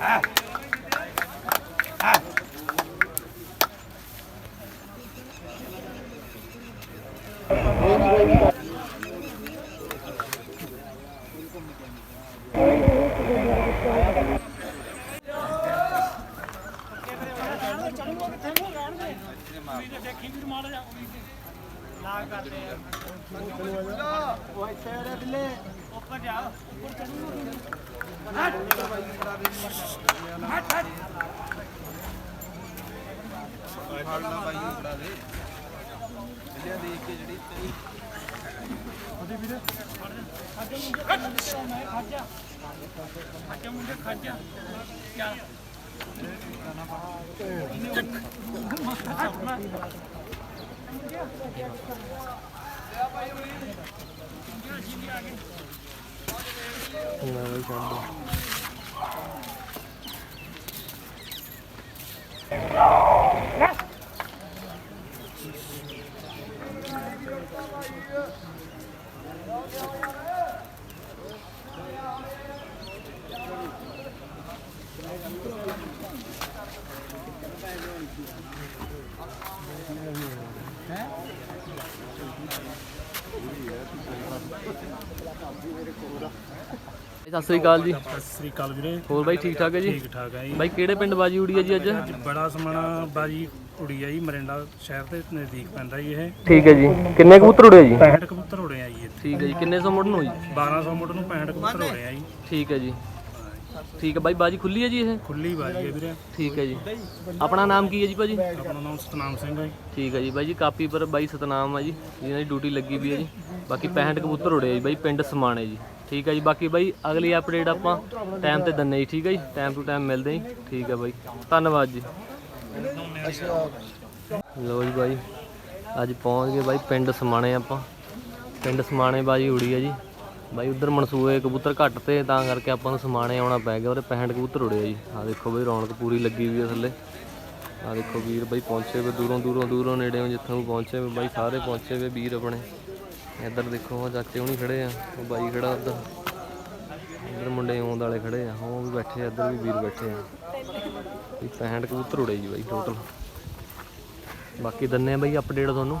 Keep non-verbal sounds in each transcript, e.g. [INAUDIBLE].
ਆਹ ਫੜਨਾ ਬਾਈ ਨੂੰ ਫੜਾ ਦੇ ਜਿਆ ਦੇਖ ਕੇ ਜਿਹੜੀ ਤੇਰੀ ਉਹਦੇ ਵੀਰੇ ਖਾਜਾ ਮੁੰਡੇ ਖਾਜਾ ਖਾਜਾ ਮੁੰਡੇ ਖਾਜਾ ਕਿਆ ਨਾ ਵੀ ਛੱਡ ਮੇਰੇ ਕੋਲ ਦਾ ਸਤਿ ਸ੍ਰੀ ਅਕਾਲ ਜੀ। ਸਤਿ ਸ੍ਰੀ ਅਕਾਲ ਵੀਰੇ। ਹੋਰ ਬਾਈ ਠੀਕ ਠਾਕ ਹੈ ਜੀ? ਠੀਕ ਠਾਕ ਹੈ ਜੀ। ਬਾਈ ਕਿਹੜੇ ਪਿੰਡ ਬਾਜੀ ਉੜੀ ਹੈ ਜੀ ਅੱਜ? ਅੱਜ ਬੜਾ ਸਮਾਣਾ ਬਾਜੀ ਉੜੀ ਆ ਜੀ ਮਰਿੰਡਾ ਸ਼ਹਿਰ ਦੇ ਨਜ਼ਦੀਕ ਪੈਂਦਾ ਜੀ ਇਹ। ਠੀਕ ਹੈ ਜੀ। ਕਿੰਨੇ ਕਬੂਤਰ ਉੜੇ ਜੀ? 65 ਕਬੂਤਰ ਉੜੇ ਆ ਜੀ ਇੱਥੇ। ਠੀਕ ਹੈ ਜੀ। ਕਿੰਨੇ ਸੌ ਮੁੱਢ ਨੂੰ ਜੀ? 1200 ਮੁੱਢ ਨੂੰ 65 ਕਬੂਤਰ ਉੜੇ ਆ ਜੀ। ਠੀਕ ਹੈ ਜੀ। ਠੀਕ ਹੈ ਬਾਈ ਬਾਜੀ ਖੁੱਲੀ ਹੈ ਜੀ ਇਹ? ਖੁੱਲੀ ਬਾਜੀ ਹੈ ਵੀਰੇ। ਠੀਕ ਹੈ ਜੀ। ਆਪਣਾ ਨਾਮ ਕੀ ਹੈ ਜੀ ਭਾਜੀ? ਆਪਣਾ ਨਾਮ ਸਤਨਾਮ ਸਿੰਘ ਹੈ। ਠੀਕ ਹੈ ਜੀ। ਬਾਈ ਜੀ ਕਾਪੀ ਪਰ ਬਾਈ ਸਤਨਾਮ ਆ ਜੀ। ਜਿਹਨਾਂ ਦੀ ਡਿਊਟੀ ਲੱਗੀ ਵੀ ਹੈ ਜੀ। ਬਾਕੀ 65 ਕਬੂਤਰ ਉੜੇ ਆ ਜੀ। ਬਾਈ ਪਿੰਡ ਸਮਾਣੇ ਜੀ। ਠੀਕ ਹੈ ਜੀ, ਬਾਕੀ ਬਾਈ ਅਗਲੀ ਅਪਡੇਟ ਆਪਾਂ ਟਾਈਮ ਤੇ ਦੰਨੇ ਜੀ, ਠੀਕ ਹੈ ਜੀ? ਟਾਈਮ ਟੂ ਟਾਈਮ ਮਿਲਦੇ ਜੀ, ਠੀਕ ਹੈ ਬਾਈ। ਧੰਨਵਾਦ ਜੀ। ਲੋ ਜੀ ਬਾਈ, ਅੱਜ ਪਹੁੰਚ ਗਏ ਬਾਈ ਪਿੰਡ ਸਮਾਣੇ ਆਪਾਂ। ਪਿੰਡ ਸਮਾਣੇ ਬਾਜੀ ਉੜੀ ਹੈ ਜੀ। ਬਾਈ ਉਧਰ ਮਨਸੂਏ ਕਬੂਤਰ ਘੱਟ ਤੇ, ਤਾਂ ਕਰਕੇ ਆਪਾਂ ਨੂੰ ਸਮਾਣੇ ਆਉਣਾ ਪੈ ਗਿਆ, ਉਹਦੇ 65 ਕਬੂਤਰ ਉੜੇ ਆ ਜੀ। ਆ ਦੇਖੋ ਬਾਈ, ਰੌਣਕ ਪੂਰੀ ਲੱਗੀ ਹੋਈ ਆ ਥੱਲੇ। ਆ ਦੇਖੋ ਵੀਰ ਬਾਈ ਪਹੁੰਚੇ ਵੇ, ਦੂਰੋਂ ਦੂਰੋਂ ਦੂਰੋਂ ਨੇੜੇੋਂ ਜਿੱਥੋਂ ਵੀ ਪਹੁੰਚੇ ਵੇ, ਬਾਈ ਸਾਰੇ ਪਹੁੰਚੇ ਵੇ ਵੀਰ ਆਪਣੇ। ਇੱਧਰ ਦੇਖੋ ਉਹ ਚਾਚੇ ਹੁਣੀ ਖੜੇ ਆ, ਉਹ ਬਾਈ ਖੜਾ ਉੱਧਰ। ਇੱਧਰ ਮੁੰਡੇ ਆਉਂਦ ਵਾਲੇ ਖੜੇ ਆ, ਉਹ ਵੀ ਬੈਠੇ ਆ, ਇੱਧਰ ਵੀ ਵੀਰ ਬੈਠੇ ਆ। ਵੀ 65 ਕਬੂਤਰ ਉੜੇ ਜੀ ਬਾਈ ਟੋਟਲ ਬਾਕੀ ਦੰਨੇ ਆ ਬਾਈ ਅਪਡੇਟ ਤੁਹਾਨੂੰ।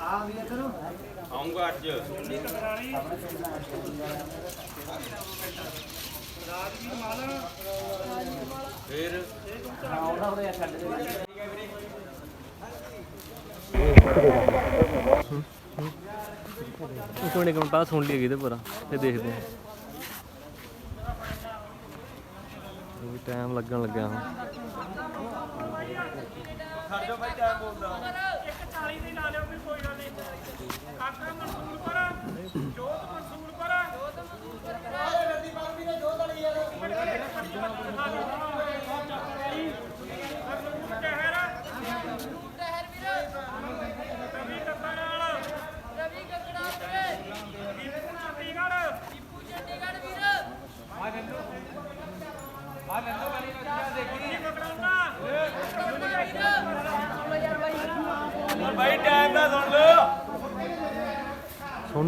ਚ ਕਾਮਲੀ ਆ ਇੱਕ ਮਿੰਟ ਇੱਕ ਮਿੰਟ ਪਹਿਲਾਂ ਸੁਣ ਲਈਏ ਕਿਤੇ ਪੂਰਾ ਫਿਰ ਦੇਖਦੇ ਹਾਂ। ਵੀ ਟਾਈਮ ਲੱਗਣ ਲੱਗਿਆ ਹੁਣ। ਸੁਣਨੇ ਨਹੀਂ।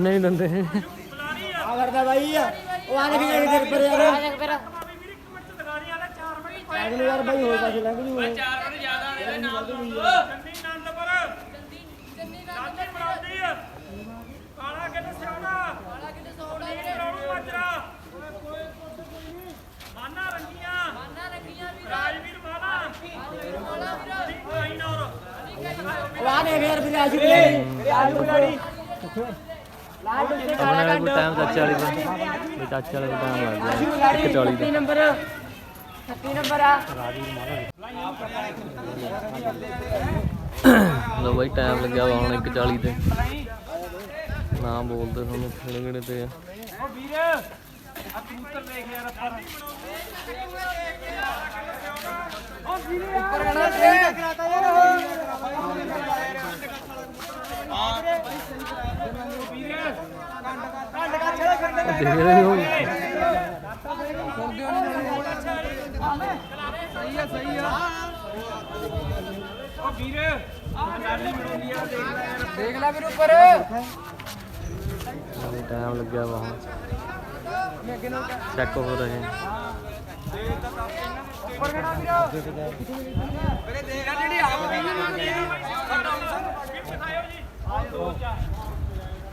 ਦਿੰਦੇ। ਆ ਕਰਦਾ ਬਾਈ ਉਹ ਆ ਦੇਖ ਜਾਈ ਫਿਰ ਪਰ ਯਾਰ ਆ ਦੇਖ ਫਿਰ। ਅਗਲੀ ਵਾਰ ਬਾਈ ਹੋਰ ਪਾਸੇ ਲੰਘ ਜੂ ਇਹ। ਉਹ ਆ ਦੇਖ ਯਾਰ ਫਿਰ ਆਜੂ ਵੀ ਆਜੂ ਬੁਲਾੜੀ ਆਪਣੇ ਵਾਲੇ ਕੋਈ ਟਾਈਮ ਚਾਚੇ ਵਾਲੇ ਦਾ ਵੀ ਚਾਚੇ ਵਾਲੇ ਦਾ ਟਾਈਮ ਲੱਗ ਗਿਆ। 140 ਦਾ। ਨੰਬਰ 36 ਨੰਬਰ ਆ। ਲੋ ਬਾਈ ਟਾਈਮ ਲੱਗਿਆ ਵਾ ਹੁਣ 1:40 ਤੇ। ਨਾ ਬੋਲਦੇ ਤੁਹਾਨੂੰ ਕਿਹੜੇ ਕਿਹੜੇ ਤੇ ਆ। ਓ ਵੀਰ ਆ ਕਬੂਤਰ ਦੇਖ ਯਾਰ ਆਪਾਂ ਦੇਖ ਰਹੇ ਹੋ ਓ ਵੀਰ ਲਾਲੀ ਬਣਾਉਣੀ ਆ ਦੇਖ ਲੈ ਵੀਰ ਉੱਪਰ। ਟਾਈਮ ਲੱਗਿਆ ਵਾ ਹੁਣ ਚੈੱਕ ਹੋ ਰਹੇ ਜਿਹੜੀ ਆਪ ਦੀ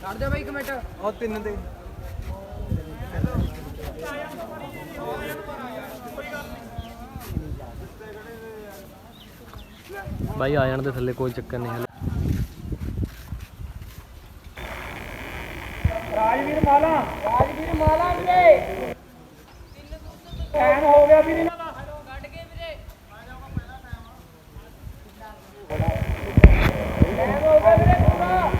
ਕੱਢ ਦੇ ਬਾਈ ਇੱਕ ਮਿੰਟ। ਉਹ ਤਿੰਨ ਦੇ। ਬਾਈ ਆ ਜਾਣ ਦੇ ਥੱਲੇ ਕੋਈ ਚੱਕਰ ਨਹੀਂ ਹਲੇ ਰਾਜਵੀਰ ਮਾਲਾ। ਰਾਜਵੀਰ ਮਾਲਾ ਵੀਰੇ। ਟਾਈਮ ਹੋ ਗਿਆ ਵੀਰ। ਇਹਨਾਂ ਦਾ ਟਾਈਮ ਹੋ ਗਿਆ ਵੀਰੇ ਪੂਰਾ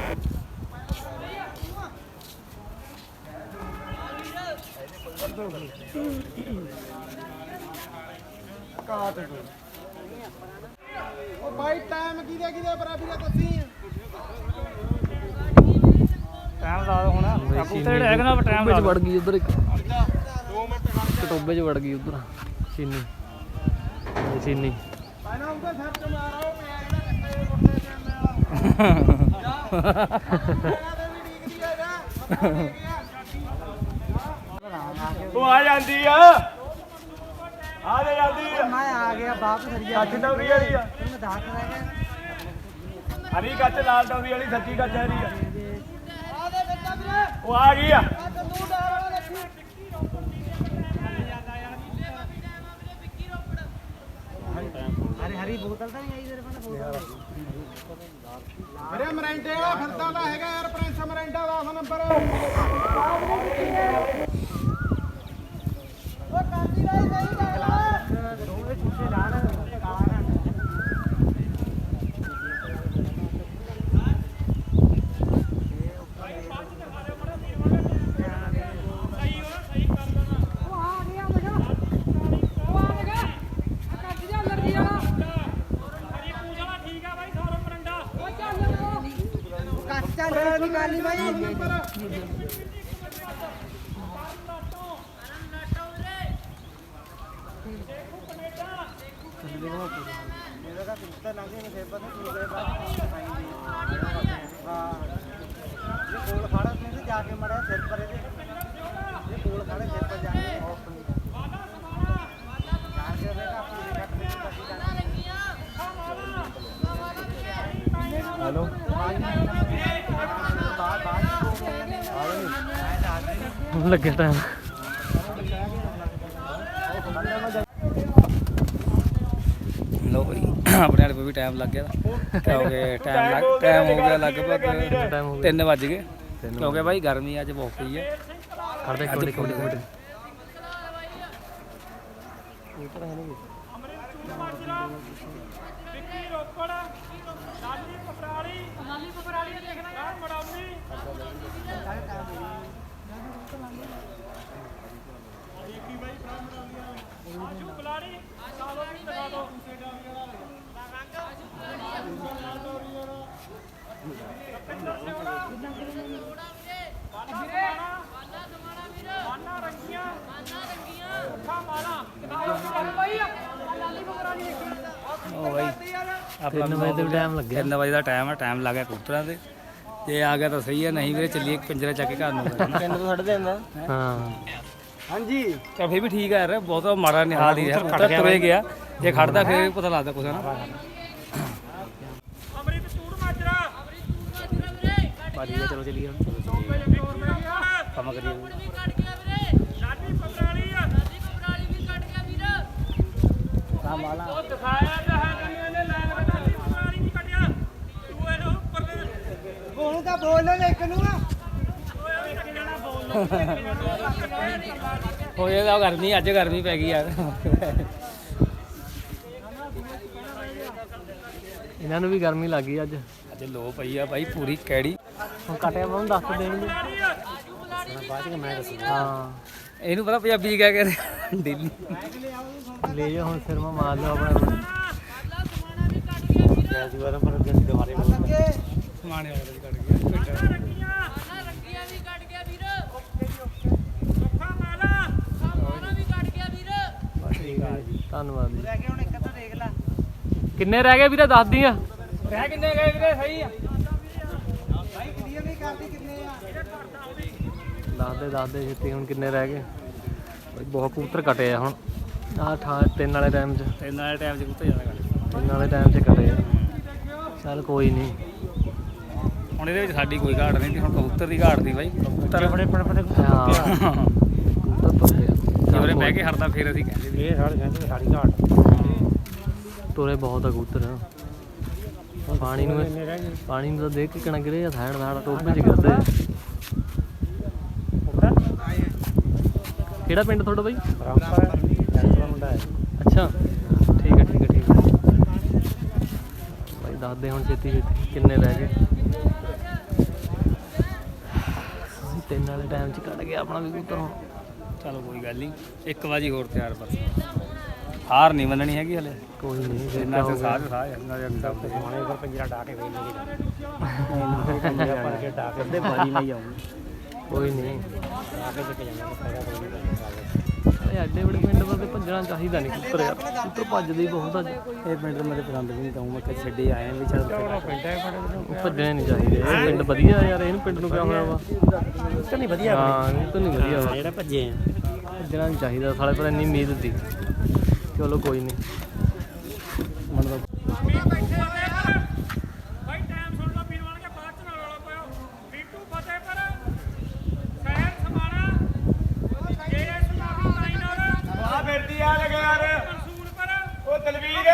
ਉਹ ਬਾਈ ਟਾਈਮ ਕਿਹਦੇ ਕਿਹਦੇ ਬਰਾਬਰ ਦੱਸੀ ਟਾਈਮ ਲਾ ਦੋ ਹੁਣ। ਕਬੂਤਰ ਹੈਗਾ ਨਾ ਟਾਈਮ ਟੋਬੇ 'ਚ ਵੜ ਗਈ ਉਧਰ ਇੱਕ। ਟੋਬੇ 'ਚ ਵੜ ਗਈ ਉਧਰ। ਚੀਨੀ ਇਹ ਚੀਨੀ ਪਹਿਲਾਂ ਉਹਦੇ ਸਿਰ ਤੇ ਮਾਰੋ ਮੈਂ ਕਿਹੜਾ ਕੱਟੇ ਰੋਟੇ ਤੇ ਵੀ ਗਿਆ ਉਹ ਆ ਜਾਂਦੀ ਆ। ਆ ਲੈ ਜਾਂਦੀ ਆ। ਮੈਂ ਆ ਗਿਆ ਬਾਪ ਸਰੀਆ ਕੱਚ ਡੌਰੀ ਵਾਲੀ ਆ। ਮੈਂ ਦਾਖ ਰਹਿ ਗਿਆ ਹਰੀ ਕੱਚ ਲਾਲ ਡੌਰੀ ਵਾਲੀ ਸੱਚੀ ਕੱਚ ਆ ਰਹੀ ਆ ਉਹ ਆ। ਗਈ ਆ ਹਰੀ ਹਰੀ ਬੋਤਲ ਤਾਂ ਨਹੀਂ ਆਈ ਤੇਰੇ ਕੋਲ? ਬੋਤਲ ਮੇਰੇ ਮਰੈਂਡੇ ਵਾਲਾ ਫਿਰਦਾ ਤਾਂ ਹੈਗਾ ਯਾਰ ਪ੍ਰਿੰਸ ਮਰੈਂਡਾ 10 ਨੰਬਰ ਦੋਵੇਂ ਛੁੱਟੇ ਲਾ ਲੈ ਕਾਰ ਕੱਚਾ ਲੈ ਦੀ ਗੱਲ ਨਹੀਂ ਬਾਈ ਮੇਰਾ ਤਾਂ ਕੁੱਤਾ ਲੰਘੇ ਨਹੀਂ ਫੇਰ ਪਤਾ ਕੀ ਗਏ ਬਾਅਦ ਹਾਂ ਇਹ ਕੋਲ ਖੜਾ ਤੂੰ ਜਾ ਕੇ ਮੜਿਆ ਸਿਰ ਪਰ ਇਹਦੇ ਇਹ ਕੋਲ ਖੜੇ ਸਿਰ ਪਰ ਜਾ ਕੇ ਜਾਣ ਕੇ ਵੇਖਾ ਆਪਣੀ ਜਗ੍ਹਾ ਤੇ ਅਸੀਂ ਜਾਣਾ ਲੱਗਿਆ ਟਾਈਮ ਲੋ ਆਪਣੇ ਵਾਲੇ ਕੋਲ ਵੀ ਟਾਈਮ ਲੱਗ ਗਿਆ। ਕਿਉਂਕਿ ਟਾਈਮ ਲੱਗ ਟਾਈਮ ਹੋ ਗਿਆ ਲਗਭਗ ਟਾਈਮ ਹੋ ਗਿਆ। 3 ਵੱਜ ਗਏ। ਕਿਉਂਕਿ ਭਾਈ ਗਰਮੀ ਅੱਜ ਬਹੁਤ ਪਈ ਹੈ ਖੜਦੇ ਇੱਕ ਮਿੰਟ ਇੱਕ ਮਿੰਟ ਇੱਕ ਮਿੰਟ ਵਿੱਕੀ ਰੋਪੜ ਲਾਲੀ ਪਪਰਾਲੀ ਲਾਲੀ ਪਪਰਾਲੀ ਦੇਖਣਾ ਮੜਾਉਣੀ ਆਜੂ ਬੁਲਾੜੀ ਸਾਲੋ ਵੀ ਦਿਖਾ ਦੋ ਮਾਨਾ ਰੰਗੀਆਂ ਮਾਨਾ ਰੰਗੀਆਂ ਅੱਖਾਂ ਮਾਲਾ ਦਿਖਾਓ ਬਾਈ ਲਾਲੀ ਪਪਰਾਲੀ ਦੇਖੀ ਉਹ ਭਾਈ ਆਪਣਾ 3 ਵਜੇ ਤੇ ਟਾਈਮ ਲੱਗਿਆ। 3 ਵਜੇ ਦਾ ਟਾਈਮ ਹੈ ਟਾਈਮ ਲੱਗ ਗਿਆ ਕਬੂਤਰਾਂ ਤੇ। ਜੇ ਆ ਗਿਆ ਤਾਂ ਸਹੀ ਹੈ ਨਹੀਂ ਵੀਰੇ ਚੱਲੀਏ ਪਿੰਜਰਾ ਚੱਕ ਕੇ ਘਰ ਨੂੰ। [LAUGHS] ਪਿੰਡ ਤੋਂ ਛੱਡ ਦੇਂਦਾ। ਹਾਂ। ਹਾਂਜੀ। ਚਲ ਫੇਰ ਵੀ ਠੀਕ ਹੈ ਯਾਰ ਬਹੁਤ ਮਾੜਾ ਨਿਹਾਲ ਹੀ ਰਿਹਾ ਕਬੂਤਰ ਤੁਰੇ ਗਿਆ। ਜੇ ਖੜਦਾ ਫਿਰ ਵੀ ਪਤਾ ਲੱਗਦਾ ਕੁਛ ਨਾ ਅਮਰਿਤ ਚੂੜ ਮਾਜਰਾ। ਭਾਜੀ ਚਲੋ ਚੱਲੀਏ ਹੁਣ। ਕੰਮ ਕਰੀਏ। ਲਾਡੀ। ਪਪਰਾਲੀ ਆ। ਕੰਮ ਵਾਲਾ। ਉਹ ਦਿਖਾਇਆ ਤਾਂ ਹੈ ਤੈਨੂੰ ਇਹਨੇ ਲਾਲ ਵਿੱਚ ਲਾਡੀ ਪਪਰਾਲੀ ਨਹੀਂ ਕੱਢਿਆ ਤੂੰ ਇਹਨੂੰ ਉੱਪਰ ਤਾਂ ਬੋਲੋ ਨਾ ਇੱਕ ਨੂੰ ਹੋਏ ਤਾਂ ਗਰਮੀ ਅੱਜ ਗਰਮੀ ਪੈ ਗਈ ਯਾਰ। ਇਹਨਾਂ ਨੂੰ ਵੀ ਗਰਮੀ ਲੱਗ ਗਈ ਅੱਜ। ਅੱਜ ਲੋ ਪਈ ਆ ਬਾਈ ਪੂਰੀ ਕੈੜੀ। ਹੁਣ ਕਟਿਆ ਮੈਨੂੰ ਦੱਸ ਦੇਣਗੇ ਬਾਅਦ ਚ ਮੈਂ ਦੱਸੂਗਾ ਹਾਂ। ਇਹਨੂੰ ਪਤਾ ਪੰਜਾਬੀ ਕਹਿ ਕੇ ਦਿੱਲੀ ਲੈ ਜਾ ਹੁਣ ਸਿਰ ਮਾ ਮਾਰ ਲਓ ਆਪਣਾ। ਜੈਸੀ ਵਾਰ ਪਰ ਦੁਬਾਰੇ ਬੋਲ ਸਮਾਣੇ ਵਾਲੇ ਕੱਢ ਗਿਆ ਰੰਗੀਆਂ ਵੀ ਕੱਢ ਗਿਆ ਵੀਰ। ਸੁੱਖਾ ਮਾਲਾ। ਸਾਮਾਨਾ ਵੀ ਕੱਢ ਗਿਆ ਵੀਰ। ਠੀਕ ਹੈ ਜੀ। ਧੰਨਵਾਦ ਜੀ। ਲੈ ਕੇ ਹੁਣ ਇੱਕ ਤਾਂ ਦੇਖ ਲੈ। ਕਿੰਨੇ ਰਹਿ ਗਏ ਵੀਰੇ? ਦੱਸ ਦੀ ਆ। ਰਹਿ ਕਿੰਨੇ ਗਏ ਵੀਰੇ? ਸਹੀ ਆ। ਭਾਈ ਕਲੀਅਰ ਨਹੀਂ ਕਰਦੀ ਕਿੰਨੇ ਆ? ਦੱਸ ਦੇ ਦੱਸ ਦੇ ਛੇਤੀ ਹੁਣ ਕਿੰਨੇ ਰਹਿ ਗਏ? ਬਈ ਬਹੁਤ ਕਬੂਤਰ ਕਟੇ ਆ ਹੁਣ। ਆਹ ਠਾ ਤਿੰਨ ਵਾਲੇ ਟਾਈਮ 'ਚ। ਤੇ ਨਾਲ ਟਾਈਮ ਚ ਕੁੱਤੇ ਜ਼ਿਆਦਾ ਕੱਢ ਤਿੰਨ ਵਾਲੇ ਟਾਈਮ 'ਚ ਕਟੇ ਆ। ਚੱਲ ਕੋਈ ਨਹੀਂ। ਹੁਣ ਇਹਦੇ ਵਿੱਚ ਸਾਡੀ ਕੋਈ ਘਾਟ ਨਹੀਂ ਤੀ ਹੁਣ ਕਬੂਤਰ ਦੀ ਘਾਟ ਦੀ ਬਾਈ। ਕਬੂਤਰ ਬੜੇ ਬੜੇ ਬੜੇ ਹਾਂ। ਕਬੂਤਰ ਤੁਰਦੇ ਆ ਜਿਵੇਂ ਬਹਿ ਕੇ ਹਰਦਾ ਫੇਰ ਅਸੀਂ ਕਹਿੰਦੇ ਵੀ ਇਹ ਸਾਡੇ ਕਹਿੰਦੇ ਸਾਡੀ ਘਾਟ। ਤੁਰੇ ਬਹੁਤ ਆ ਕਬੂਤਰ। ਪਾਣੀ ਨੂੰ ਪਾਣੀ ਨੂੰ ਤਾਂ ਦੇਖ ਕੇ ਕਣਾ ਗਿਰੇ ਆ ਸਾਈਡ ਸਾਈਡ ਟੋਪੇ 'ਚ ਗਿਰਦੇ ਕਿਹੜਾ ਪਿੰਡ ਤੁਹਾਡਾ ਬਾਈ? ਰਾਮਪੁਰ ਜੈਸਾ ਮੁੰਡਾ ਹੈ। ਅੱਛਾ। ਠੀਕ ਹੈ ਠੀਕ ਹੈ ਠੀਕ ਹੈ। ਬਾਈ ਦੱਸ ਦੇ ਹੁਣ ਛੇਤੀ ਛੇਤੀ ਕਿੰਨੇ ਰਹਿ ਗਏ। ਵਾਲੇ ਟਾਈਮ 'ਚ ਕੱਢ ਗਿਆ ਆਪਣਾ ਵੀ ਕਬੂਤਰ ਹੁਣ ਚਲੋ ਕੋਈ ਗੱਲ ਨਹੀਂ ਇੱਕ ਵਾਜੀ ਹੋਰ ਤਿਆਰ ਬਸ। ਹਾਰ ਨਹੀਂ ਮੰਨਣੀ ਹੈਗੀ ਹਲੇ। ਕੋਈ ਨਹੀਂ ਫਿਰ ਇੰਨਾ ਤੇ। ਸਾਹ ਸਾਹ ਜਾਂਦਾ ਮਾਣੇ ਪਰ ਪੰਜਰਾ ਡਾ ਕੇ ਵੇਚ ਲਈਦਾ ਪੰਜਰਾ ਪੜ ਕੇ ਡਾ ਕੇ ਅੱਧੇ ਬਾਜੀ ਨਹੀਂ ਆਉਂਗੀ ਕੋਈ ਨਹੀਂ। ਆ ਕੇ ਚੱਕ ਜਾਣਾ ਫਾਇਦਾ ਕੋਈ ਨਹੀਂ ਐਡੇ ਬੜੇ ਪਿੰਡ ਵੱਲ ਤੇ ਭੱਜਣਾ ਚਾਹੀਦਾ ਨਹੀਂ ਕਬੂਤਰ ਯਾਰ। ਕਬੂਤਰ ਭੱਜਦੇ ਹੀ ਬਹੁਤ ਅੱਜ। ਇਹ ਪਿੰਡ ਮੇਰੇ ਪਸੰਦ ਵੀ ਨਹੀਂ ਤਾਂ ਮੈਂ ਕਿ ਛੱਡੇ ਆਏ ਵੀ ਚੱਲ ਪਿੰਡ ਹੈ ਭੱਜਣੇ ਨਹੀਂ ਚਾਹੀਦੇ। ਇਹ ਪਿੰਡ ਵਧੀਆ ਯਾਰ ਇਹਨੂੰ ਪਿੰਡ ਨੂੰ ਕਿਆ ਹੋਇਆ ਵਾ? ਤਾਂ ਨਹੀਂ ਵਧੀਆ ਹਾਂ ਇਹ ਤਾਂ ਨਹੀਂ ਵਧੀਆ ਵਾ। ਜਿਹੜਾ ਭੱਜੇ ਆ। ਭੱਜਣਾ ਨਹੀਂ ਚਾਹੀਦਾ ਸਾਲੇ ਪਰ ਇੰਨੀ ਉਮੀਦ ਸੀ। ਚਲੋ ਕੋਈ ਨਹੀਂ। ਬਾਈ ਟਾਈਮ ਸੁਣ ਲਓ ਵੀਰ ਬਣ ਕੇ ਬਾਅਦ ਚ ਨਾ ਰੌਲਾ ਪਾਇਓ ਬੀਟੂ ਫਤਿਹਪੁਰ ਸ਼ਹਿਰ ਸਮਾਣਾ ਜੇ ਸੁਨਾਮੀ ਲਾਈਨ ਔਰ ਆ ਫਿਰਦੀ ਆ ਲਗੇ ਯਾਰ ਮਨਸੂਰਪੁਰ ਉਹ ਦਲਵੀਰ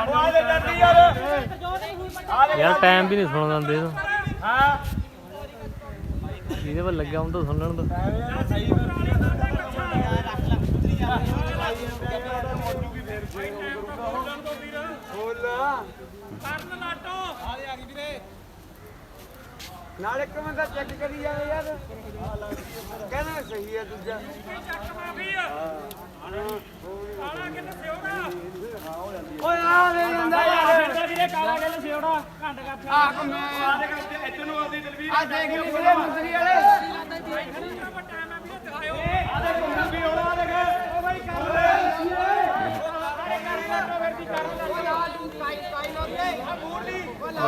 ਉਹ ਆ ਲੈ ਜਾਂਦੀ ਯਾਰ ਯਾਰ ਟਾਈਮ ਵੀ ਨਹੀਂ ਸੁਣਨ ਦਿੰਦੇ ਇਹਨੂੰ ਹਾਂ। ਜਿਹਦੇ ਵੱਲ ਲੱਗਿਆ ਹੁਣ ਤਾਂ ਸੁਣਨ ਦੋ। ਨਾਲ ਇੱਕ ਬੰਦਾ ਚੈੱਕ ਕਰੀ ਜਾਵੇ ਯਾਰ। ਕਹਿੰਦਾ ਸਹੀ ਹੈ ਦੂਜਾ। ਚੱਕ ਮਾਫੀ ਆ। ਕਾਲਾ ਕਿੰਨੇ ਸਿਉੜਾ ਓਏ ਆ ਲੈ ਜਾਂਦਾ ਯਾਰ। ਵੀਰੇ ਕਾਲਾ ਕਿੰਨੇ ਸਿਉੜਾ ਘੰਟ ਕਰ ਆ ਕਮੇ ਆ ਦੇਖ ਇੱਧਰ ਨੂੰ ਆਉਂਦੀ ਦਲਵੀਰ ਆ ਦੇਖ ਲਈ ਵੀਰੇ ਮੰਤਰੀ ਵਾਲੇ ਆ ਦੇਖ ਮੁੰਡਾ ਵੀ ਹੋਣਾ ਆ ਦੇਖ ਓ ਬਾਈ ਕਰ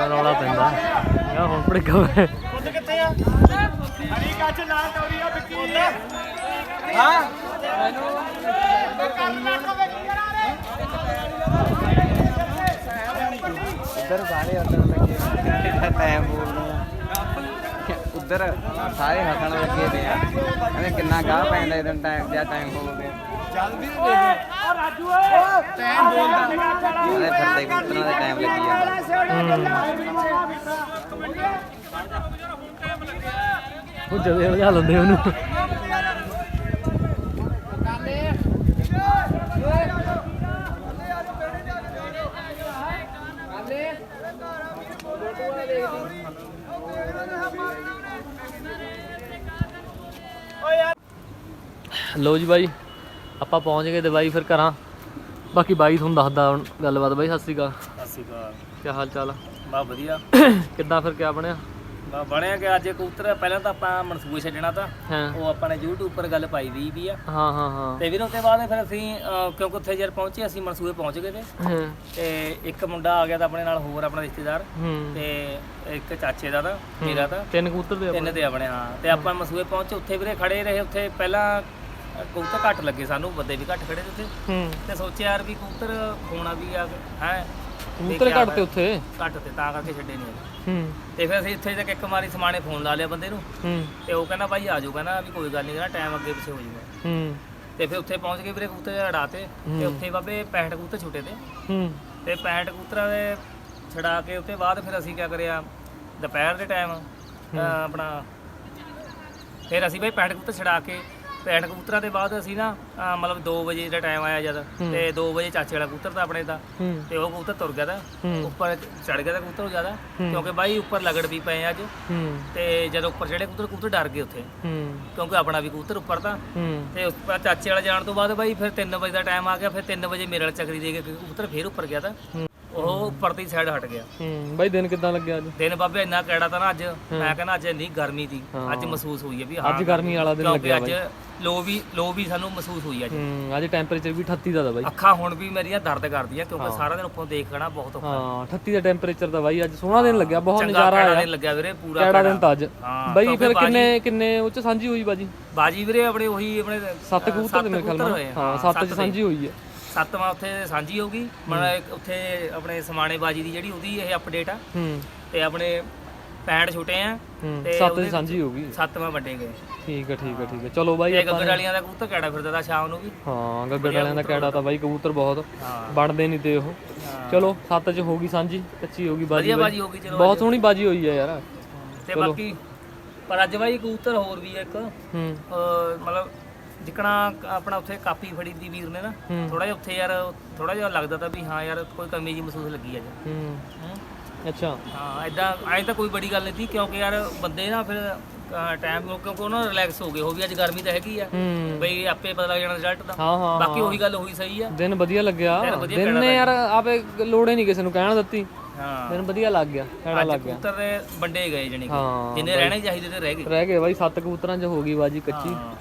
ਰੌਲਾ ਪੈਂਦਾ। ਯਾਰ ਹੁਣ ਪੜੇਗਾ ਮੈਂ ਖੁਦ ਕਿੱਥੇ ਆ? ਹਰੀ ਕੱਚ ਨਾਲ ਤੌਰੀ ਆ ਵਿੱਕੀ। ਹਾਂ। ਉਧਰ ਸਾਰੇ ਹੱਸਣ ਲੱਗੇ। ਟਾਈਮ ਬੋਲਦੇ ਆ ਉਧਰ ਸਾਰੇ ਹੱਸਣ ਲੱਗੇ ਆ। ਕਹਿੰਦੇ ਕਿੰਨਾ ਗਾਹ ਪੈਂਦਾ ਇਹਦਾ ਟਾਈਮ ਜਾਂ ਟਾਈਮ ਹੋ ਗਿਆ ਜਲਦੀ ਆ ਰਾਜੂ ਓਏ। ਟਾਈਮ ਬੋਲਦਾ। ਉਹਦੇ ਫਿਰਦੇ ਕੁੱਤਰਾਂ ਦੇ ਟਾਈਮ ਲੱਗੀ ਜਾਂਦਾ। ਉਹ ਜਦੇ ਹਲਜਾ ਲੈਂਦੇ ਉਹਨੂੰ। ਲੋ ਜੀ ਬਾਈ ਆਪਾਂ ਪਹੁੰਚ ਗਏ ਤੇ ਬਾਈ ਫਿਰ ਘਰਾਂ। ਬਾਕੀ ਬਾਈ ਤੁਹਾਨੂੰ ਦੱਸਦਾ ਹੁਣ ਗੱਲਬਾਤ ਬਾਈ ਸਤਿ ਸ਼੍ਰੀ ਅਕਾਲ। ਸਤਿ ਸ਼੍ਰੀ ਅਕਾਲ। ਕੀ ਹਾਲ ਚਾਲ ਆ? ਬਾ ਵਧੀਆ। [COUGHS] ਕਿੱਦਾਂ ਫਿਰ ਕਿਆ ਬਣਿਆ? ਬਾ ਬਣਿਆ ਕਿ ਅੱਜ ਕਬੂਤਰ ਪਹਿਲਾਂ ਤਾਂ ਆਪਾਂ ਮਨਸੂਬੇ ਛੱਡਣਾ ਤਾਂ। ਹਾਂ। ਉਹ ਆਪਾਂ ਨੇ YouTube ਉੱਪਰ ਗੱਲ ਪਾਈ ਦੀ ਵੀ ਆ। ਹਾਂ ਹਾਂ ਹਾਂ। ਤੇ ਵੀਰ ਤੋਂ ਬਾਅਦ ਫਿਰ ਅਸੀਂ ਅਹ, ਕਿਉਂਕਿ ਉੱਥੇ ਜਦ ਪਹੁੰਚੇ ਅਸੀਂ ਮਨਸੂਬੇ ਪਹੁੰਚ ਗਏ ਤੇ। ਹਾਂ, ਤੇ ਇੱਕ ਮੁੰਡਾ ਆ ਗਿਆ ਤਾਂ ਆਪਣੇ ਨਾਲ ਹੋਰ ਆਪਣਾ ਰਿਸ਼ਤੇਦਾਰ। ਹੂੰ। ਤੇ ਇੱਕ ਚਾਚੇ ਦਾ ਤਾਂ ਮੇਰਾ ਤਾਂ। ਤਿੰਨ ਕਬੂਤਰ ਦੇ ਤਿੰਨ ਤੇ ਆਪਣੇ ਹਾਂ। ਤੇ ਆਪਾਂ ਮਸੂਏ ਪਹੁੰਚੇ ਉੱਥੇ ਵੀਰੇ ਖੜੇ ਰਹੇ ਉੱਥੇ ਪਹਿਲਾਂ ਕਬੂਤਰ ਘੱਟ ਲੱਗੇ ਸਾਨੂੰ ਬੰਦੇ ਵੀ ਘੱਟ ਖੜੇ ਤੇ ਉੱਥੇ। ਹੂੰ। ਤੇ ਸੋਚਿਆ ਯਾਰ ਵੀ ਕਬੂਤਰ ਹੋਣਾ ਵੀ ਆ ਹੈ। ਕਬੂਤਰ ਘੱਟ ਤੇ ਉੱਥੇ। ਘੱਟ ਤੇ ਤਾਂ ਕਰਕੇ ਛੱਡੇ ਨਹੀਂ। ਹੂੰ। ਤੇ ਫਿਰ ਅਸੀਂ ਇੱਥੇ ਤੱਕ ਇੱਕ ਵਾਰੀ ਸਮਾਣੇ ਫੋਨ ਲਾ ਲਿਆ ਬੰਦੇ ਨੂੰ। ਹੂੰ। ਤੇ ਉਹ ਕਹਿੰਦਾ ਭਾਈ ਆ ਜਾਓ ਕਹਿੰਦਾ ਵੀ ਕੋਈ ਗੱਲ ਨਹੀਂ ਕਹਿੰਦਾ ਟਾਈਮ ਅੱਗੇ ਪਿੱਛੇ ਹੋ ਜਾਊਗਾ। ਹੂੰ। ਤੇ ਫਿਰ ਉੱਥੇ ਪਹੁੰਚ ਕੇ ਵੀਰੇ ਕਬੂਤਰ ਅੜਾਤੇ ਤੇ। ਉੱਥੇ ਬਾਬੇ 65 ਕਬੂਤਰ ਛੁੱਟੇ ਤੇ। ਹੂੰ। ਤੇ 65 ਕਬੂਤਰਾਂ ਦੇ ਛੜਾ ਕੇ ਉੱਤੇ ਬਾਅਦ ਫਿਰ ਅਸੀਂ ਕੀ ਕਰਿਆ ਦੁਪਹਿਰ ਦੇ ਟਾਈਮ ਆਪਣਾ ਫਿਰ ਅਸੀਂ ਬਈ 65 ਕਬੂਤਰ ਛੜਾ ਕੇ ਪੈਣ ਕਬੂਤਰਾਂ ਦੇ ਬਾਅਦ ਅਸੀਂ ਨਾ ਅਹ ਮਤਲਬ 2 ਵਜੇ ਦਾ ਟਾਈਮ ਆਇਆ ਜਦ ਤੇ 2 ਵਜੇ ਚਾਚੇ ਵਾਲਾ ਕਬੂਤਰ ਤਾਂ ਆਪਣੇ ਦਾ ਹੂੰ। ਤੇ ਉਹ ਕਬੂਤਰ ਤੁਰ ਗਿਆ ਤਾਂ ਹੂੰ। ਉੱਪਰ ਚੜ ਗਿਆ ਤਾਂ ਕਬੂਤਰ ਜ਼ਿਆਦਾ ਕਿਉਂਕਿ ਬਾਈ ਉੱਪਰ ਲਗੜ ਵੀ ਪਏ ਅੱਜ। ਹੂੰ। ਤੇ ਜਦੋਂ ਉੱਪਰ ਚੜੇ ਕਬੂਤਰ ਕਬੂਤਰ ਡਰ ਗਏ ਉੱਥੇ। ਹੂੰ। ਕਿਉਂਕਿ ਆਪਣਾ ਵੀ ਕਬੂਤਰ ਉੱਪਰ ਤਾਂ। ਹੂੰ। ਤੇ ਉਸ ਬਾਅਦ ਚਾਚੇ ਵਾਲਾ ਜਾਣ ਤੋਂ ਬਾਅਦ ਬਾਈ ਫਿਰ 3 ਵਜੇ ਦਾ ਟਾਈਮ ਆ ਗਿਆ ਫਿਰ 3 ਵਜੇ ਮੇਰੇ ਵਾਲਾ ਚੱਕਰੀ ਦੇ ਕੇ ਕਬੂਤਰ ਫੇਰ ਉੱਪਰ ਗਿਆ ਤਾਂ। ਉਹ ਉੱਪਰ ਦੀ ਸਾਈਡ ਹਟ ਗਿਆ। ਹੂੰ ਬਾਈ ਦਿਨ ਕਿੱਦਾਂ ਲੱਗਿਆ ਅੱਜ? ਦਿਨ ਬਾਬੇ ਇੰਨਾ ਕਿਹੜਾ ਤਾਂ ਨਾ ਅੱਜ ਮੈਂ ਕਹਿੰਦਾ ਅੱਜ ਇੰਨੀ ਗਰਮੀ ਸੀ ਅੱਜ ਮਹਿਸੂਸ ਹੋਈ ਹੈ ਵੀ ਹਾਂ ਅੱਜ ਗਰਮੀ ਵਾਲਾ ਦਿਨ ਲੱਗਿਆ ਅੱਜ ਲੋ ਵੀ ਲੋ ਵੀ ਸਾਨੂੰ ਮਹਿਸੂਸ ਹੋਈ ਅੱਜ। ਹੂੰ ਅੱਜ ਟੈਂਪਰੇਚਰ ਵੀ 38 ਦਾ ਦਾ ਬਾਈ। ਅੱਖਾਂ ਹੁਣ ਵੀ ਮੇਰੀਆਂ ਦਰਦ ਕਰਦੀਆਂ ਕਿਉਂਕਿ ਸਾਰਾ ਦਿਨ ਉੱਪਰੋਂ ਦੇਖਣਾ ਬਹੁਤ ਔਖਾ। ਹਾਂ 38 ਦਾ ਟੈਂਪਰੇਚਰ ਦਾ ਬਾਈ ਅੱਜ ਸੋਹਣਾ ਦਿਨ ਲੱਗਿਆ ਬਹੁਤ ਨਜ਼ਾਰਾ ਆਇਆ। ਦਿਨ ਲੱਗਿਆ ਵੀਰੇ ਪੂਰਾ ਕਿਹੜਾ ਦਿਨ ਤਾਂ ਅੱਜ। ਬਾਈ ਫਿਰ ਕਿੰਨੇ ਕਿੰਨੇ ਉੱਚ ਸਾਂਝੀ ਹੋਈ ਬਾਜੀ? ਬਾਜੀ ਵੀਰੇ ਆਪਣੇ ਉਹੀ ਆਪਣੇ ਸੱਤ ਕਬੂਤਰ ਦੇ ਮੇਰੇ ਖਿਆਲ। ਹਾਂ ਸੱਤ ਚ ਦੇ। ਸਾਂਝੀ ਹੋਈ ਹੈ। ਸੱਤਵਾਂ ਉੱਥੇ ਸਾਂਝੀ ਹੋਗੀ ਮਤਲਬ ਉੱਥੇ ਆਪਣੇ ਸਮਾਣੇ ਬਾਜੀ ਦੀ ਜਿਹੜੀ ਉਹਦੀ ਇਹ ਅਪਡੇਟ ਆ। ਹੂੰ। ਤੇ ਆਪਣੇ 65 ਛੋਟੇ ਆ। ਤੇ ਸੱਤ ਸਾਂਝੀ ਹੋ ਗਈ ਸੱਤਵਾਂ ਵੱਡੇ ਗਏ ਠੀਕ ਹੈ ਠੀਕ ਹੈ ਠੀਕ ਹੈ ਚਲੋ ਬਾਈ ਆਪਾਂ ਗੱਗੜ ਵਾਲੀਆਂ ਦਾ ਕਬੂਤਰ ਕਿਹੜਾ ਫਿਰਦਾ ਤਾ ਸ਼ਾਮ ਨੂੰ ਵੀ। ਹਾਂ ਗੱਗੜ ਵਾਲਿਆਂ ਦਾ ਕਿਹੜਾ ਤਾਂ ਬਾਈ ਕਬੂਤਰ ਬਹੁਤ। ਬਣਦੇ ਨਹੀਂ ਤੇ ਉਹ। ਚਲੋ ਸੱਤ ਚ ਹੋ ਗਈ ਸਾਂਝੀ ਕੱਚੀ ਹੋ ਗਈ ਬਾਜੀ ਵਧੀਆ। ਬਾਜੀ ਹੋ ਗਈ ਚਲੋ ਬਹੁਤ ਸੋਹਣੀ ਬਾਜੀ ਹੋਈ ਹੈ ਯਾਰ। ਤੇ ਬਾਕੀ ਪਰ ਅੱਜ ਬਾਈ ਕਬੂਤਰ ਹੋਰ ਵੀ ਆ ਇੱਕ। ਹੂੰ। ਮਤਲਬ ਜਿਕਣਾ ਆਪਣਾ ਉੱਥੇ ਕਾਪੀ ਫੜੀ ਦੀ ਵੀਰ ਨੇ ਨਾ ਹੂੰ। ਥੋੜਾ ਜਿਹਾ ਉੱਥੇ ਯਾਰ ਥੋੜਾ ਜਿਹਾ ਲੱਗਦਾ ਤਾਂ ਵੀ ਹਾਂ ਯਾਰ ਕੋਈ ਕਮੀ ਜੀ ਮਹਿਸੂਸ ਲੱਗੀ ਅੱਜ ਹੂੰ। ਹੂੰ। ਅੱਛਾ। ਹਾਂ ਐਦਾਂ ਐਂ ਤਾਂ ਕੋਈ ਬੜੀ ਗੱਲ ਨਹੀਂ ਸੀ ਕਿਉਂਕਿ ਯਾਰ ਬੰਦੇ ਨਾ ਫਿਰ ਟਾਈਮ ਕਿਉਂਕਿ ਉਹਨਾਂ ਰਿਲੈਕਸ ਹੋ ਗਏ ਹੋ ਵੀ ਅੱਜ ਗਰਮੀ ਤਾਂ ਹੈਗੀ ਆ। ਹੂੰ। ਬਈ ਆਪੇ ਪਤਾ ਲੱਗ ਜਾਣਾ ਰਿਜ਼ਲਟ ਦਾ। ਹਾਂ ਹਾਂ ਬਾਕੀ ਉਹੀ ਗੱਲ ਹੋਈ ਸਹੀ ਆ। ਦਿਨ ਵਧੀਆ ਲੱਗਿਆ। ਦਿਨ ਵਧੀਆ ਦਿਨ ਨੇ ਯਾਰ ਆਪੇ ਲੋੜੇ ਨਹੀਂ ਕਿਸੇ ਨੂੰ ਕਹਿਣ ਦਿੱਤੀ। ਹਾਂ। ਦਿਨ ਵਧੀਆ ਲੱਗ ਗਿਆ ਅੱਜ ਲੱਗ ਗਿਆ। ਕਬੂਤਰ ਦੇ ਵੰਡੇ ਗਏ ਜਣੀ ਹਾਂ ਜਿੰਨੇ ਰਹਿਣੇ ਚਾਹੀਦੇ ਤੇ ਰਹਿ ਗਏ। ਰਹਿ ਗਏ ਬਾਈ ਸੱਤ ਕਬੂਤਰਾਂ 'ਚ ਹੋ ਗਈ ਬਾਜੀ ਕੱਚੀ। ਹਾਂ।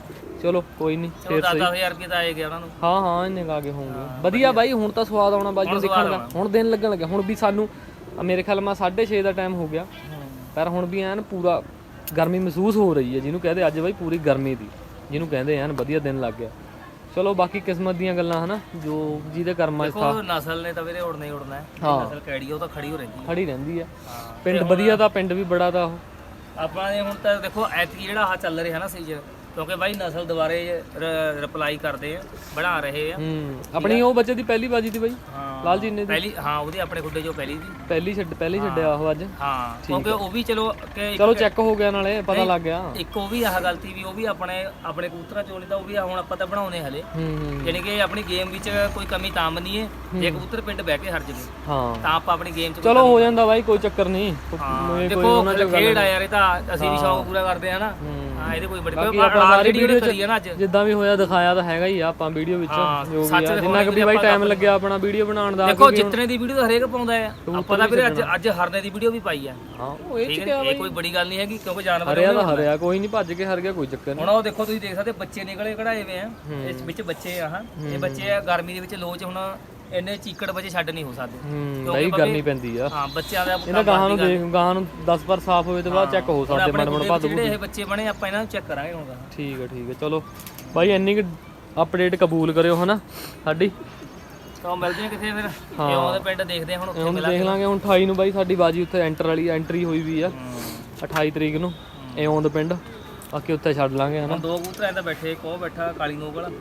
ਚਲੋ ਕੋਈ ਨਹੀਂ ਚਲੋ 10000 ਰੁਪਏ ਤਾਂ ਆਏ ਗਿਆ ਉਹਨਾਂ ਨੂੰ। ਹਾਂ ਹਾਂ ਇੰਨੇ ਕਾ ਕੇ ਹੋਣਗੇ। ਵਧੀਆ ਬਾਈ ਹੁਣ ਤਾਂ ਸਵਾਦ ਆਉਣਾ ਬਾਜੀ ਨੂੰ ਦੇਖਣ ਦਾ ਹੁਣ ਦਿਨ ਲੱਗਣ ਲੱਗਿਆ। ਹੁਣ ਵੀ ਸਾਨੂੰ ਮੇਰੇ ਖਿਆਲ ਮਾ 6:30 ਦਾ ਟਾਈਮ ਹੋ ਗਿਆ। ਪਰ ਹੁਣ ਵੀ ਐਨ ਪੂਰਾ ਗਰਮੀ ਮਹਿਸੂਸ ਹੋ ਰਹੀ ਹੈ ਜਿਹਨੂੰ ਕਹਦੇ ਅੱਜ ਬਾਈ ਪੂਰੀ ਗਰਮੀ ਦੀ। ਜਿਹਨੂੰ ਕਹਿੰਦੇ ਐਨ ਵਧੀਆ ਦਿਨ ਲੱਗ ਗਿਆ। ਚਲੋ ਬਾਕੀ ਕਿਸਮਤ ਦੀਆਂ ਗੱਲਾਂ ਹਨਾ ਜੋ ਜਿਹਦੇ ਕਰਮਾਂ 'ਚ ਥਾ। ਦੇਖੋ ਨਸਲ ਨੇ ਤਾਂ ਵੀਰੇ ਉੜਨਾ ਹੀ ਉੜਨਾ ਹੈ। ਨਸਲ ਆ, ਉਹ ਤਾਂ ਖੜੀ ਹੋ ਰਹਿੰਦੀ ਹੈ। ਖੜੀ ਰਹਿੰਦੀ ਆ ਹਾਂ। ਪਿੰਡ ਵਧੀਆ ਦਾ ਪਿੰਡ ਵੀ ਬੜਾ ਦਾ ਉਹ। ਆਪਾਂ ਨੇ ਹੁਣ ਤਾਂ ਦੇਖੋ ਐਤਕੀ ਜਿਹੜਾ ਆ ਚੱਲ ਰਿਹਾ ਨਾ ਸੀਜ਼ਨ ਕਿਉਂਕਿ ਬਾਈ ਨਸਲ ਦੁਬਾਰੇ ਰਿਪਲਾਈ ਕਰਦੇ ਆ ਬਣਾ ਰਹੇ ਆ। ਹੂੰ ਆਪਣੀ ਉਹ ਬੱਚੇ ਦੀ ਪਹਿਲੀ ਬਾਜੀ ਦੀ ਬਾਈ? ਲਾਲ ਜੀ ਨੇ ਪਹਿਲੀ ਹਾਂ ਉਹਦੇ ਆਪਣੇ ਖੁੱਡੇ ਜੋ ਪਹਿਲੀ ਦੀ ਪਹਿਲੀ ਛੱਡ ਪਹਿਲੀ ਛੱਡਿਆ ਉਹ ਅੱਜ? ਹਾਂ ਕਿਉਂਕਿ ਉਹ ਵੀ ਚਲੋ ਚਲੋ ਚੈੱਕ ਹੋ ਗਿਆ ਨਾਲੇ ਪਤਾ ਲੱਗ ਗਿਆ। ਇੱਕ ਉਹ ਵੀ ਆਹ ਗਲਤੀ ਵੀ ਉਹ ਵੀ ਆਪਣੇ ਆਪਣੇ ਕਬੂਤਰਾਂ ਚੋਂ ਤਾਂ ਉਹ ਵੀ ਹੁਣ ਆਪਾਂ ਤਾਂ ਬਣਾਉਨੇ ਹਲੇ। ਯਾਨੀ ਕਿ ਆਪਣੀ ਗੇਮ ਵਿੱਚ ਕੋਈ ਕਮੀ ਤਾਂ ਮੰਨੀਏ ਜੇ ਕਬੂਤਰ ਪਿੰਡ ਬਹਿ ਕੇ ਹਟ ਜਵੇ ਹਾਂ। ਤਾਂ ਆਪਾਂ ਆਪਣੀ ਗੇਮ 'ਚ ਚਲੋ ਹੋ ਜਾਂਦਾ ਬਾਈ ਕੋਈ ਚੱਕਰ ਨਹੀਂ। ਦੇਖੋ ਖੇਡ ਆ ਯਾਰ ਇਹ ਤਾਂ ਅਸੀਂ ਵੀ ਸ਼ੌਕ ਪੂਰਾ ਕਰਦੇ ਆ ਨਾ। ਹੂੰ। ਇਹਦੇ ਕੋਈ ਬੜੀ ਸਾਰੀ ਜਿਹੜੀ ਵੀਡੀਓ ਕਰੀ ਆ ਨਾ ਅੱਜ। ਜਿੱਦਾਂ ਵੀ ਹੋਇਆ ਦਿਖਾਇਆ ਤਾਂ ਹੈਗਾ ਹੀ ਆ ਆਪਾਂ ਵੀਡੀਓ ਵਿੱਚ। ਜੋ ਵੀ ਆ ਜਿੰਨਾ ਕੁ ਵੀ ਬਾਈ ਟਾਈਮ ਲੱਗਿਆ ਆਪਣਾ ਵੀਡੀਓ ਬਣਾਉਣ ਦਾ ਦੇਖੋ ਜਿੱਤਨੇ ਦੀ ਵੀਡੀਓ ਤਾਂ ਹਰੇਕ ਪਾਉਂਦਾ ਆ ਆਪਾਂ ਤਾਂ ਵੀਰੇ ਅੱਜ ਅੱਜ ਹਰਨੇ ਦੀ ਵੀਡੀਓ ਵੀ ਪਾਈ ਆ। ਹਾਂ ਉਹ ਇਹ ਚ ਕੋਈ ਬੜੀ ਗੱਲ ਨਹੀਂ ਹੈਗੀ ਕਿਉਂਕਿ ਜਾਨਵਰ ਹਰਿਆ ਤਾਂ ਹਰਿਆ ਕੋਈ ਨਹੀਂ ਭੱਜ ਕੇ ਹਰ ਗਿਆ ਕੋਈ ਚੱਕਰ ਨਹੀਂ ਹੁਣ ਉਹ ਦੇਖੋ ਤੁਸੀਂ ਦੇਖ ਸਕਦੇ ਬੱਚੇ ਨਿਕਲੇ ਕਢਾਏ ਹੋਏ ਆ। ਇਸ ਵਿੱਚ ਬੱਚੇ ਆ ਹਾਂ। ਇਹ ਬੱਚੇ ਆ ਗਰਮੀ ਦੇ ਵਿੱਚ ਲੋਚ ਹੁਣ ਇੰਨੇ ਚੀਕੜ ਬੱਚੇ ਛੱਡ ਨਹੀਂ ਹੋ ਸਕਦੇ। ਹੂੰ ਬਾਈ ਗਰਮੀ ਪੈਂਦੀ ਆ। ਹਾਂ ਬੱਚਿਆਂ ਦਾ ਇਹਨਾਂ ਗਾਹਾਂ ਨੂੰ ਦੇਖ ਗਾਹਾਂ ਨੂੰ 10 ਵਾਰ ਸਾਫ਼ ਹੋਵੇ ਤੇ ਬਾਅਦ ਚੈੱਕ ਹੋ ਸਕਦੇ ਮਨ ਮਨ ਭੱਜ ਜਿਹੜੇ ਇਹ ਬੱਚੇ ਬਣੇ ਆਪਾਂ ਇਹਨਾਂ ਨੂੰ ਚੈੱਕ ਕਰਾਂਗੇ ਹੁਣ ਗਾਹਾਂ। ਠੀਕ ਹੈ ਠੀਕ ਹੈ ਚਲੋ। ਬਾਈ ਇੰਨੀ ਅਪਡੇਟ ਕਬੂਲ ਕਰਿਓ ਹਨਾ? ਸਾਡੀ? ਤਾਂ ਮਿਲਦੇ ਆ ਕਿਥੇ ਫਿਰ। ਕਿਉਂ ਦੇ ਪਿੰਡ ਦੇਖਦੇ ਆ ਹੁਣ ਉੱਥੇ ਹੁਣ ਦੇਖ ਲਾਂਗੇ ਹੁਣ 28 ਨੂੰ ਬਾਈ ਸਾਡੀ ਬਾਜੀ ਉੱਥੇ ਐਂਟਰ ਵਾਲੀ ਐਂਟਰੀ ਹੋਈ ਵੀ ਆ। 28 ਤਰੀਕ ਨੂੰ ਇਉਂ ਪਿੰਡ। ਬਾਕੀ ਉੱਥੇ ਛੱਡ ਲਾਂਗੇ ਹਨਾ? ਹੁਣ ਦੋ ਕਬੂਤਰਾਂ ਤਾਂ ਬੈਠੇ ਉਹ ਬੈਠਾ ਕਾਲੀ ਨੋਗਲ।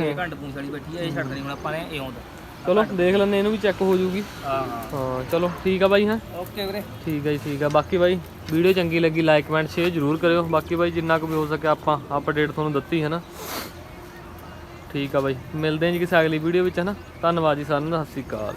ਇਹ ਘੰਟ ਪੂੰਛ ਵਾਲੀ ਬੈਠੀ ਆ ਇਹ ਛੱਡ ਦੇਣੀ ਹੁਣ ਆਪਾਂ ਨੇ ਇਉਂ ਦਾ। ਚਲੋ ਦੇਖ ਲੈਂਦੇ ਇਹਨੂੰ ਵੀ ਚੈੱਕ ਹੋ ਜੂਗੀ। ਹਾਂ ਹਾਂ। ਚਲੋ ਠੀਕ ਆ ਬਾਈ ਹਾਂ? ਓਕੇ ਵੀਰੇ। ਠੀਕ ਹੈ ਜੀ ਠੀਕ ਆ। ਬਾਕੀ ਬਾਈ ਵੀਡੀਓ ਚੰਗੀ ਲੱਗੀ ਲਾਈਕ ਕਮੈਂਟ ਸ਼ੇਅਰ ਜ਼ਰੂਰ ਕਰਿਓ। ਬਾਕੀ ਬਾਈ ਜਿੰਨਾ ਕੁ ਵੀ ਹੋ ਸਕੇ ਆਪਾਂ ਅਪਡੇਟ ਤੁਹਾਨੂੰ ਦਿੱਤੀ ਹੈ ਨਾ ਠੀਕ ਆ ਬਾਈ ਮਿਲਦੇ ਹਾਂ ਜੀ ਕਿਸੇ ਅਗਲੀ ਵੀਡੀਓ ਵਿੱਚ ਹੈ ਨਾ ਧੰਨਵਾਦ ਜੀ ਸਾਰਿਆਂ ਦਾ ਸਤਿ ਸ਼੍ਰੀ ਅਕਾਲ।